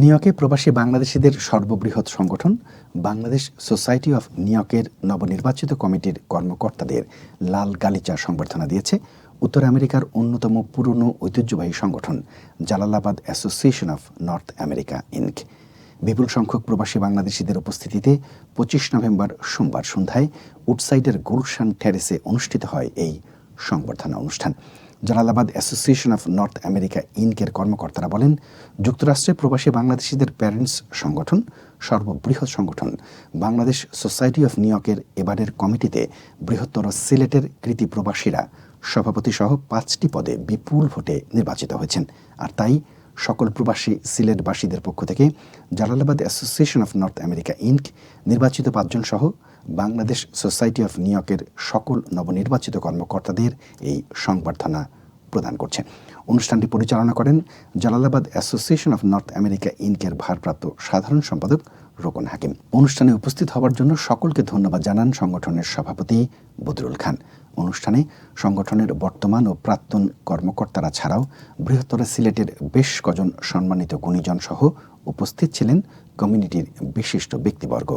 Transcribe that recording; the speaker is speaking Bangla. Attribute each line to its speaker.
Speaker 1: নিউইয়র্কে প্রবাসী বাংলাদেশিদের সর্ববৃহৎ সংগঠন, বাংলাদেশ সোসাইটি অফ নিউইয়র্কের নবনির্বাচিত কমিটির কর্মকর্তাদের লাল গালিচা সংবর্ধনা দিয়েছে উত্তর আমেরিকার অন্যতম পুরনো ঐতিহ্যবাহী সংগঠন, Jalalabad association of North America Inc বিপুল সংখ্যক প্রবাসী বাংলাদেশিদের উপস্থিতিতে পঁচিশ নভেম্বর সোমবার সন্ধ্যায় উডসাইডের গুলশান টেরেসে অনুষ্ঠিত হয় এই সংবর্ধনা অনুষ্ঠান। Jalalabad association of North America ইনকের কর্মকর্তারা বলেন, যুক্তরাষ্ট্রে প্রবাসী বাংলাদেশিদের প্যারেন্টস সংগঠন সর্ববৃহৎ সংগঠন। বাংলাদেশ সোসাইটি অফ নিউইয়র্কের এবারের কমিটিতে বৃহত্তর সিলেটের কৃতি প্রবাসীরা সভাপতি সহ পাঁচটি পদে বিপুল ভোটে নির্বাচিত হয়েছেন। আর তাই সকল প্রবাসী সিলেটবাসীদের পক্ষ থেকে Jalalabad association of North America Inc, নির্বাচিত পাঁচজন সহ বাংলাদেশ সোসাইটি অফ নিউইয়র্কের সকল নবনির্বাচিত কর্মকর্তাদের এই সংবর্ধনা প্রদান করছে। অনুষ্ঠানটি পরিচালনা করেন Jalalabad association of North America ইনকের ভারপ্রাপ্ত সাধারণ সম্পাদক রোকন হাকিম। অনুষ্ঠানে উপস্থিত হওয়ার জন্য সকলকে ধন্যবাদ জানান সংগঠনের সভাপতি বদরুল খান। অনুষ্ঠানে সংগঠনের বর্তমান ও প্রাক্তন কর্মকর্তারা ছাড়াও বৃহত্তর সিলেটের বেশ কজন সম্মানিত গুণীজন সহ উপস্থিত ছিলেন কমিউনিটির বিশিষ্ট ব্যক্তিবর্গ।